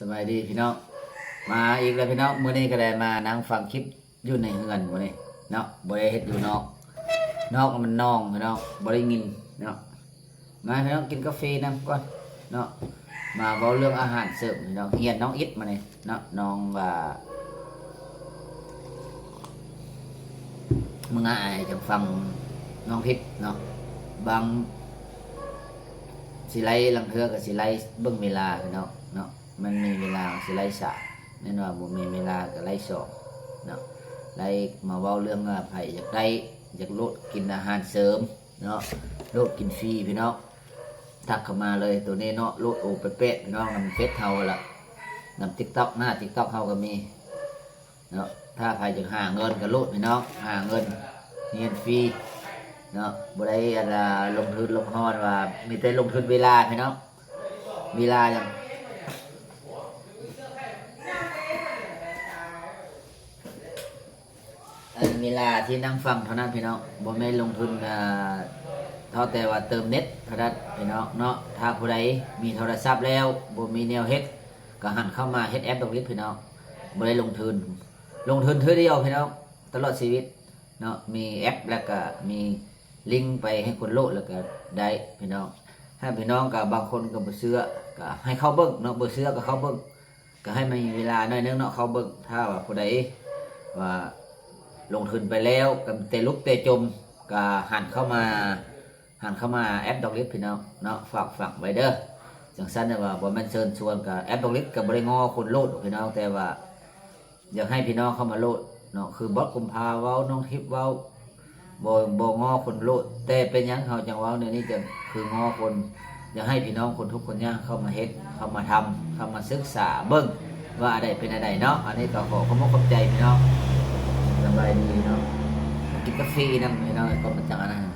สบายดีพี่น้องมาอีกแล้วพี่น้องมื้อนี้ก็ได้มานั่งฟังคลิปอยู่ในเฮือนมื้อนี้เนาะบ่ได้เฮ็ดอยู่นอก นอกมันนองพี่น้องบ่ได้ยินเนาะมาพี่น้องกินกาแฟนํก่อนเนาะมาเว้าเรื่องอาหารเสริมพี่น้องเฮียนน้องอิดมานี่เนาะน้องว่ามึงอายจะฟังน้องพิษเนาะบางสิไลลังเทือกับสิไลเบิ่งเวลาพี่น้องเนาะ มันมีเวลาสิไลสาแน่นว่าบ่มีเวลาก็ไลสองเนาะไลมาเว้าเรื่องว่าไผอยากได้อยากลดกินอาหารเสริมเนาะลดกินฟรีพี่น้องทักเข้ามาเลยตัวนี้เนาะลดโอเปเป๊ะพี่น้องนำเฟซเฮาละนำ TikTok หน้า TikTok เฮาก็มีเนาะถ้าใครจะหาเงินก็ลดพี่น้องหาเงินเรียนฟรีเนาะบ่ได้อันละลงทุนลงฮอนว่ามีแต่ลงทุนเวลาพี่น้องเวลาจังอัน เวลาที่นั่งฟังเท่านั้นพี่น้องบ่แม่นลงทุนอ่าเท่าแต่ว่าเติมเน็ตเท่านั้นพี่น้องเนาะถ้าผู้ใดมีโทรศัพท์แล้วบ่มีแนวเฮ็ดก็หันเข้ามาเฮ็ดแอปตรงนี้พี่น้องบ่ได้ลงทุน ลงทุนเท่าเดียวพี่น้องตลอดชีวิตเนาะมีแอปแล้วก็มีลิงก์ไปให้คนโหลดแล้วก็ได้พี่น้องถ้าพี่น้องกับบางคนก็บ่เชื่อก็ให้เขาเบิ่งเนาะบ่เชื่อก็เขาเบิ่งก็ให้มีเวลาหน่อยนึงเนาะเขาเบิ่งถ้าว่าผู้ใดว่า ลงทุนไปแล้วก็เตลุกเตจมก็หันเข้ามาหันเข้ามาแอปดอกลิฟพี่น้องเนาะฝากฝากไว้เด้อจังซั่นน่ว่าบ่แมนเชิญชวนกับแอปดอกลิฟก็บ่ได้งอคนโลดหรอกพี่น้องแต่ว่าอยากให้พี่น้องเข้ามาโลดเนาะคือบอสกุมภาเว้าน้องทิพย์เว้าบ่บ่งอคนโลด แต่เป็นยังเขาจังเว้าเนี่ยนี่จะคืองอคนอยากให้พี่น้องคนทุกคนเนี่ยเข้ามาเฮ็ดเข้ามาทำเข้ามาศึกษาเบิ่งว่าอะไรเป็นอะไรเนาะอันนี้ก็ขอขอบคุณขอบใจพี่น้อง สบายดีเนาะกินก